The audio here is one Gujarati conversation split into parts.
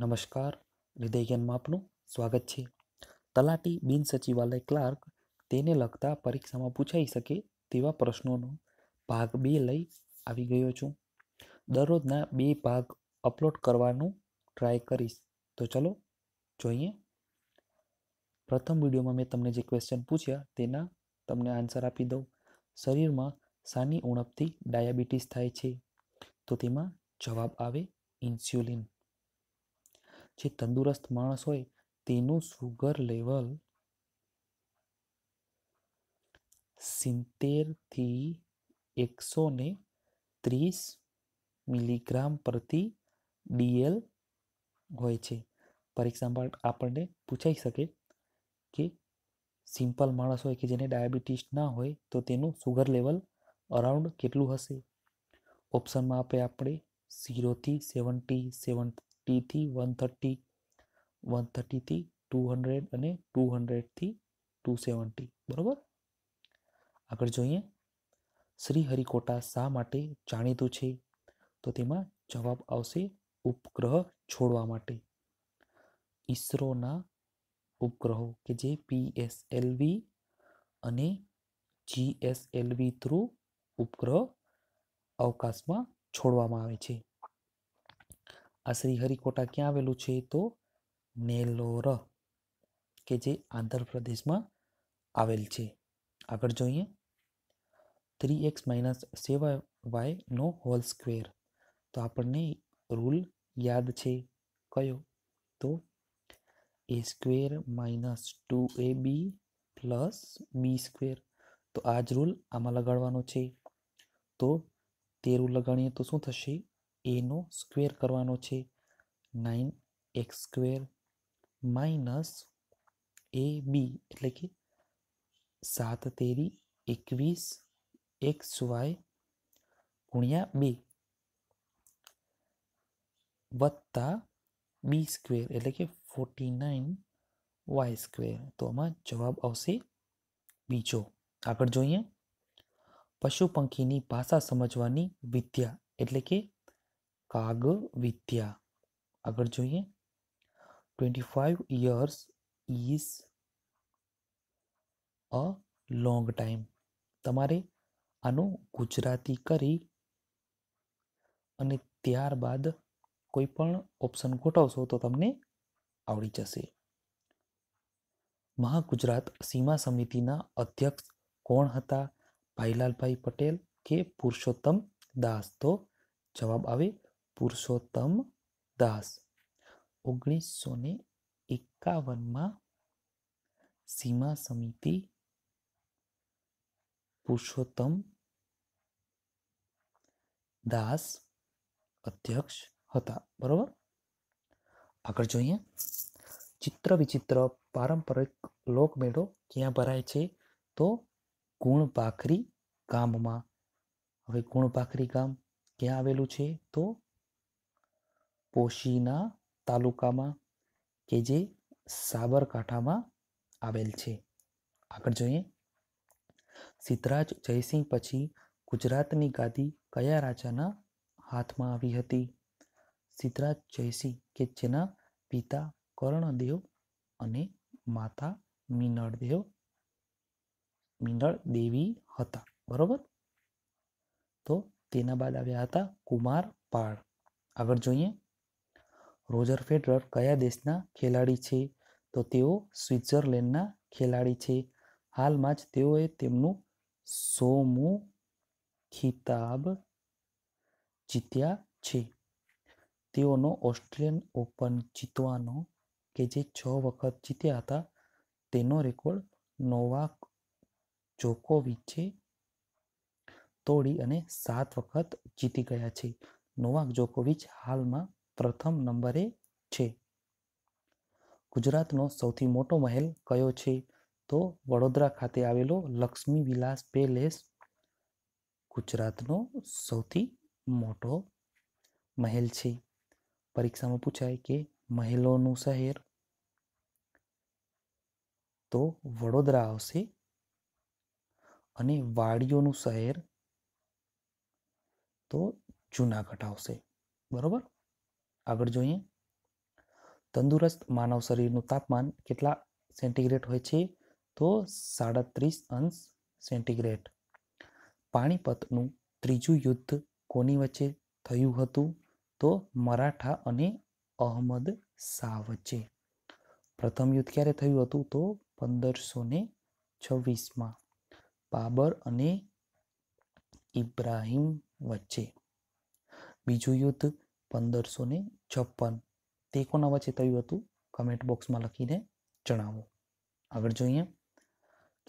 નમસ્કાર હૃદય જ્ઞાનમાં આપનું સ્વાગત છે. તલાટી બિન સચિવાલય ક્લાર્ક તેને લગતા પરીક્ષામાં પૂછાઈ શકે તેવા પ્રશ્નોનો ભાગ બે લઈ આવી ગયો છું. દરરોજના બે ભાગ અપલોડ કરવાનું ટ્રાય કરીશ. તો ચલો જોઈએ. પ્રથમ વિડીયોમાં મેં તમને જે ક્વેશ્ચન પૂછ્યા તેના તમને આન્સર આપી દઉં. શરીરમાં સાની ઉણપથી ડાયાબિટીસ થાય છે. તો તેમાં જવાબ આવે ઇન્સ્યુલિન જે તંદુરસ્ત માણસ હોય, તેનું સુગર લેવલ સિત્તેરથી એકસો ને ત્રીસ મિલીગ્રામ પ્રતિ ડીએલ હોય છે. પરીક્ષામાં આપણને પૂછાઈ શકે કે સિમ્પલ માણસ હોય કે જેને ડાયાબિટીસ ના હોય, તો તેનું સુગર લેવલ અરાઉન્ડ કેટલું હશે? ઓપ્શનમાં આપે આપણે ઝીરોથી સેવન્ટી સેવન્ટીથી વન થર્ટી વન થર્ટીથી ટુ હંડ્રેડ અને ટુ હંડ્રેડથી ટુ સેવન્ટી બરાબર? આગળ જોઈએ. શ્રી હરિકોટા શા માટે જાણીતું છે? તો તેમાં જવાબ આવશે ઉપગ્રહ છોડવા માટે. ઈસરોના ઉપગ્રહો કે જે પીએસએલવી અને જીએસએલવી થ્રુ ઉપગ્રહ અવકાશમાં છોડવામાં આવે છે. આ શ્રી હરિકોટા ક્યાં આવેલું છે તો? નેલોર કે જે આંધ્રપ્રદેશમાં આવેલ છે. આગળ જોઈએ. થ્રી એક્સ માઇનસ સેવન વાયનો હોલ સ્ક્વેર. તો આપણને રૂલ યાદ છે. કયો? તો a square minus two a b plus b square. તો આ જ રૂલ આમાં લગાડવાનો છે. તો તે રૂલ લગાડીએ તો શું થશે? એનો સ્ક્વેર કરવાનો છે. Nine x square minus a b એટલે કે સાત તેરી એકવીસ એક્સ વાય ગુણ્યા બે વત્તા બી સ્ક્વેર એટલે કે ફોર્ટી નાઇન વાય સ્ક્વેર. તો આમાં જવાબ આવશે બીજો. આગળ જોઈએ. પશુ પંખીની ભાષા સમજવાની વિદ્યા એટલે કે કાગ વિદ્યા આગળ જોઈએ. Twenty five years is a long time તમારે આનું ગુજરાતી કરી અને ત્યારબાદ કોઈ પણ ઓપ્શન ગોઠવશો તો તમને આવડી જશે. મહાગુજરાત સીમા સમિતિના અધ્યક્ષ કોણ હતા? ભાઈલાલભાઈ પટેલ કે પુરુષોત્તમ દાસ? તો જવાબ આવે પુરુષોત્તમ દાસ. ઓગણીસો ને એકાવનમાં સીમા સમિતિ પુરુષોત્તમ દાસ અધ્યક્ષ હતા. બરોબર? આગળ જોઈએ. ચિત્ર વિચિત્ર પારંપરિક લોકમેળો ક્યાં ભરાય છે? તો ગુણ ભાખરી ગામમાં. હવે ગુણ ભાખરી ગામ ક્યાં આવેલું છે? તો પોશીના તાલુકામાં કે જે સાબરકાંઠામાં આવેલ છે. આગળ જોઈએ. સિદ્ધરાજ જયસિંહ પછી ગુજરાતની ગાદી કયા રાજાના હાથમાં આવી હતી? સિદ્ધરાજ જયસિંહ કે જેના પિતા કર્ણદેવ અને માતા મિનળદેવ? મિનળ દેવી હતા, બરોબર? તો તેના બાદ આવ્યા હતા કુમાર પાળ. આગળ જોઈએ. રોજર ફેડરર કયા દેશના ખેલાડી છે? તો તેઓ સ્વિટ્ઝરલેન્ડના ખેલાડી છે. હાલમાં જ તેઓએ તેમનું સોમું ખિતાબ જીત્યા છે. તેઓનો ઓસ્ટ્રેલિયન ઓપન જીતવાનો કે જે છ વખત જીત્યા હતા, તેનો રેકોર્ડ નોવાક જોકોવિચે તોડી અને સાત વખત જીતી ગયા છે. નોવાક જોકોવિચ હાલમાં પ્રથમ નંબરે છે. ગુજરાતનો સૌથી મોટો મહેલ કયો છે? તો વડોદરા ખાતે આવેલો લક્ષ્મી વિલાસ પેલેસ ગુજરાતનો સૌથી મોટો મહેલ છે. પરીક્ષામાં પૂછાય કે મહેલોનું શહેર? તો વડોદરા આવશે. અને વાડીઓનું શહેર? તો જુનાગઢ આવશે. બરોબર? આગળ જોઈએ. તંદુરસ્ત માનવ શરીરનું તાપમાન કેટલા સેન્ટીગ્રેડ હોય છે? તો સાડત્રીસ અંશ સેન્ટીગ્રેડ. પાણીપતનું ત્રીજું યુદ્ધ કોની વચ્ચે થયું હતું? તો મરાઠા અને અહમદ શાહ વચ્ચે. પ્રથમ યુદ્ધ ક્યારે થયું હતું? તો પંદરસો ને છવ્વીસમાં. બાબર અને ઇબ્રાહિમ વચ્ચે. બીજું યુદ્ધ પંદરસો ને છપ્પન. તે કોના વચ્ચે થયું હતું? કમેન્ટ બોક્સમાં લખીને જણાવો. આગળ જોઈએ.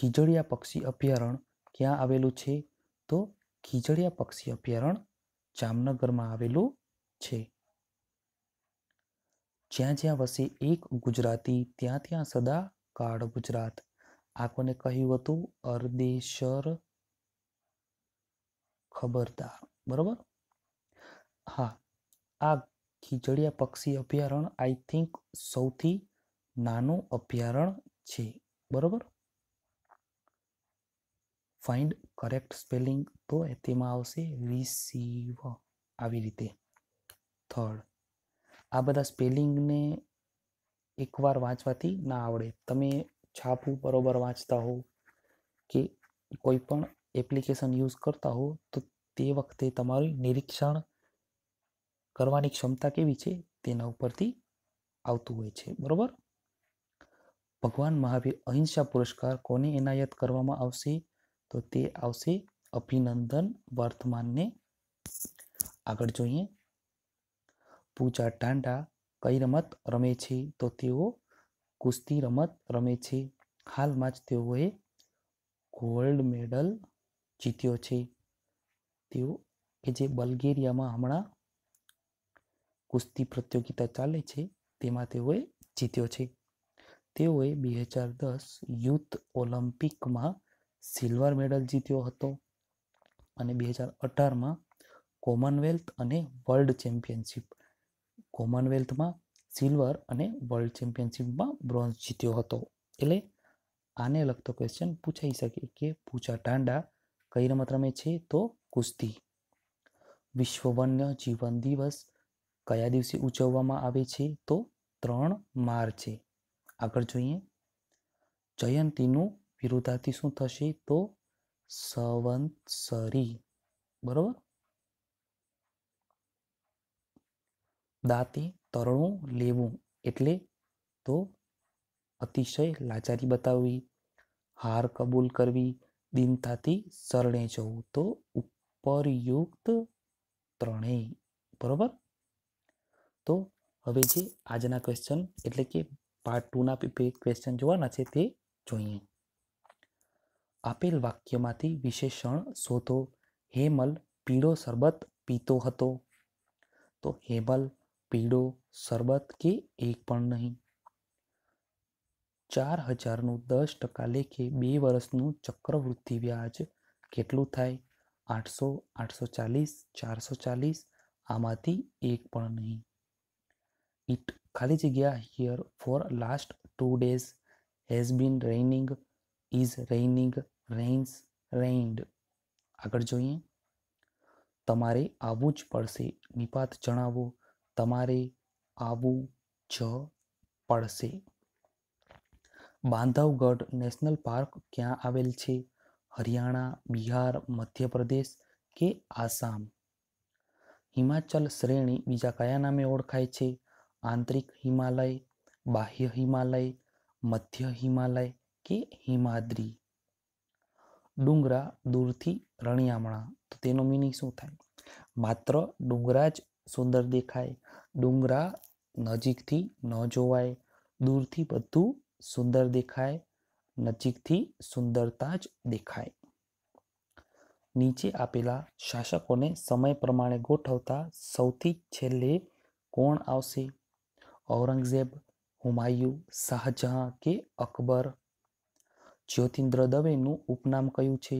ખીજડીયા પક્ષી અભયારણ્ય ક્યાં આવેલું છે? તો ખીજડીયા પક્ષી અભયારણ્ય જામનગરમાં આવેલું છે. જ્યાં જ્યાં વસે એક ગુજરાતી, ત્યાં ત્યાં સદા કાળ ગુજરાત. આ કોને કહ્યું હતું? અરદેશર ખબરદાર. બરોબર? હા, આ ખીજડીયા પક્ષી અભયારણ્ય આઈ થિંક સૌથી નાનું અભયારણ્ય છે. બરોબર? ફાઇન્ડ કરેક્ટ સ્પેલિંગ તો તેમાં આવશે રિસીવ આવી રીતે. થર્ડ, આ બધા સ્પેલિંગને એકવાર વાંચવાથી ના આવડે. તમે છાપું બરોબર વાંચતા હો કે કોઈ પણ એપ્લિકેશન યુઝ કરતા હો તો તે વખતે તમારું નિરીક્ષણ કરવાની ક્ષમતા કેવી છે તેના ઉપરથી આવતું હોય છે, બરોબર? ભગવાન મહાવીર અહિંસા પુરસ્કાર કોને એનાયત કરવામાં આવશે? તો તે આવશે અભિનંદન વર્તમાનને. આગળ જોઈએ. પૂજા ટાંડા કઈ રમત રમે છે? તો તેઓ કુસ્તી રમત રમે છે. હાલમાં જ તેઓએ ગોલ્ડ મેડલ જીત્યો છે. તેઓ કે જે બલ્ગેરિયામાં હમણાં કુસ્તી પ્રતિયોગિતા ચાલે છે, તેમાં તેઓએ જીત્યો છે. તેઓએ બે હજાર દસ યુથ ઓલિમ્પિકમાં સિલ્વર મેડલ જીત્યો હતો અને બે હજાર અઢારમાં કોમનવેલ્થ અને વર્લ્ડ ચેમ્પિયનશિપ, કોમનવેલ્થમાં સિલ્વર અને વર્લ્ડ ચેમ્પિયનશિપમાં બ્રોન્ઝ જીત્યો હતો. એટલે આને લગતો ક્વેશ્ચન પૂછાઈ શકે કે પૂજા ટાંડા કઈ રમત રમે છે? તો કુસ્તી. વિશ્વ વન્ય જીવન દિવસ કયા દિવસે ઉજવવામાં આવે છે? તો ત્રણ માર્ચે આગળ જોઈએ. જયંતીનું વિરોધાર્થી શું થશે? તો સંવત્સરી. બરોબર? દાંતે તરણું લેવું એટલે તો અતિશય લાચારી બતાવવી, હાર કબૂલ કરવી દિનતાથી શરણે જવું. તો ઉપરયુક્ત ત્રણેય. બરોબર? તો હવે જે આજના ક્વેશ્ચન એટલે કે પાર્ટ ટુના ક્વેશ્ચન જોવાના છે તે જોઈએ. આપેલ વાક્યમાંથી વિશેષણ શોધો. હેમલ પીળો શરબત પીતો હતો. તો હેમલ પીળો શરબત કે એક પણ નહીં. ચાર હજારનું દસ ટકા લેખે બે વર્ષનું ચક્રવૃદ્ધિ વ્યાજ કેટલું થાય? આઠસો આઠસો ચાલીસ, ચારસો ચાલીસ, આમાંથી એક પણ નહીં. ઇટ ખાલી જગ્યા here for last two days has been raining is raining rains rained આગળ જોઈએ. તમારે આવવું જ પડશે. નિપાત જણાવો. તમારે આવવું જ પડશે. બાંધવગઢ નેશનલ પાર્ક ક્યાં આવેલ છે? હરિયાણા, બિહાર, મધ્યપ્રદેશ કે આસામ? હિમાચલ શ્રેણી બીજા કયા નામે ઓળખાય છે? આંતરિક હિમાલય, બાહ્ય હિમાલય, મધ્ય હિમાલય કે હિમાદ્રી? ડુંગરા દૂરથી રણિયામણા. તો તેનો મિનિંગ શું થાય? માત્ર ડુંગરા જ સુંદર દેખાય. ડુંગરા નજીકથી ન જોવાય. દૂરથી બધું સુંદર દેખાય. નજીકથી સુંદરતા જ દેખાય. નીચે આપેલા શાસકોને સમય પ્રમાણે ગોઠવતા સૌથી છેલ્લે કોણ આવશે? ઔરંગઝેબ હુમાયુ શાહજહાં કે અકબર જ્યોતિન્દ્ર દવેનું ઉપનામ કયું છે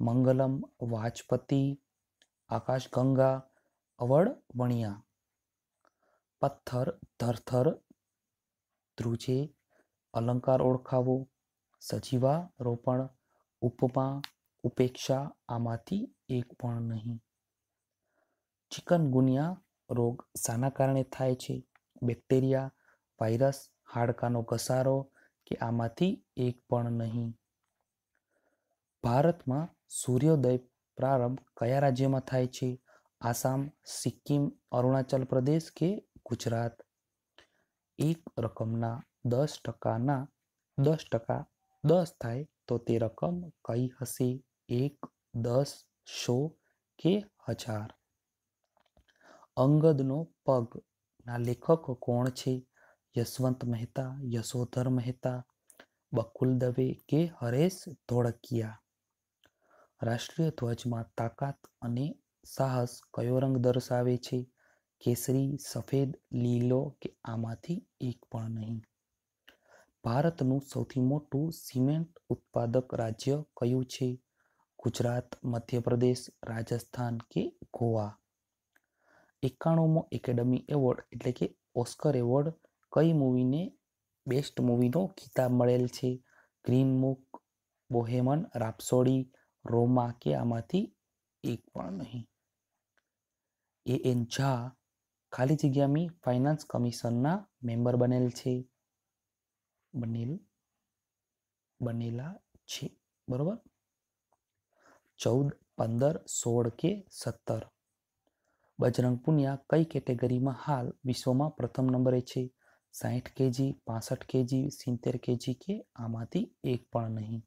મંગલમ વાજપતિ આકાશ ગંગા અવળ વણિયા પથ્થર ધરથર ધ્રુજે અલંકાર ઓળખાવો સજીવા રોપણ ઉપમા ઉપેક્ષા આમાંથી એક પણ નહીં ચિકનગુનિયા રોગ શાના કારણે થાય છે બેક્ટેરિયા, વાયરસ, હાડકાનો ઘસારો કે આમાંથી એક પણ નહીં. ભારતમાં સૂર્યોદય પ્રારંભ કયા રાજ્યમાં થાય છે? આસામ, સિક્કિમ, અરુણાચલ પ્રદેશ કે ગુજરાત? એક રકમના દસ ટકાના, દસ ટકા દસ થાય તો તે રકમ કઈ હશે? એક, દસ, સો કે હજાર? અંગદનો પગ ના લેખક કોણ છે? યશવંત મહેતા, યશોધર મહેતા, બકુલ દવે કે હરેશ ધોળકિયા? રાષ્ટ્રીય ધ્વજમાં તાકાત અને સાહસ કયો રંગ દર્શાવે છે? કેસરી, સફેદ, લીલો કે આમાંથી એક પણ નહીં? ભારતનું સૌથી મોટું સિમેન્ટ ઉત્પાદક રાજ્ય કયું છે? ગુજરાત, મધ્યપ્રદેશ, રાજસ્થાન કે ગોવા? એકાણુંમો એકેડમી એવોર્ડ, એટલે કે ઓસ્કર એવોર્ડ, કઈ મૂવીને બેસ્ટ મૂવીનો ખિતાબ મળેલ છે? ગ્રીન મુક, બોહેમન, રાપસોડી, રોમા કે આમાંથી એક પણ નહીં? એ એન ઝા ખાલી જગ્યામાં ફાઇનાન્સ કમિશનના મેમ્બર બનેલ છે. બનેલ, બનેલા છે. બરોબર? ચૌદ, પંદર, સોળ કે સત્તર. બજરંગ પુનિયા કઈ કેટેગરીમાં હાલ વિશ્વમાં પ્રથમ નંબરે છે? સાહીઠ કેજી, પાસઠ કેજી, સિત્તેર કેજી કે આમાંથી એક પણ નહીં?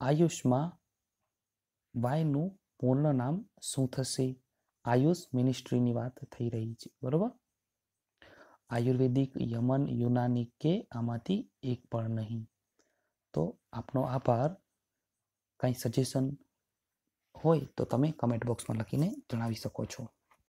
આયુષમાં વાયનું પૂર્ણ નામ શું થશે? આયુષ મિનિસ્ટ્રીની વાત થઈ રહી છે, બરોબર? આયુર્વેદિક, યમન, યુનાની કે આમાંથી એક પણ નહીં? તો આપનો આભાર. કંઈ સજેશન હોય તો તમે કમેન્ટ બોક્સમાં લખીને જણાવી શકો છો.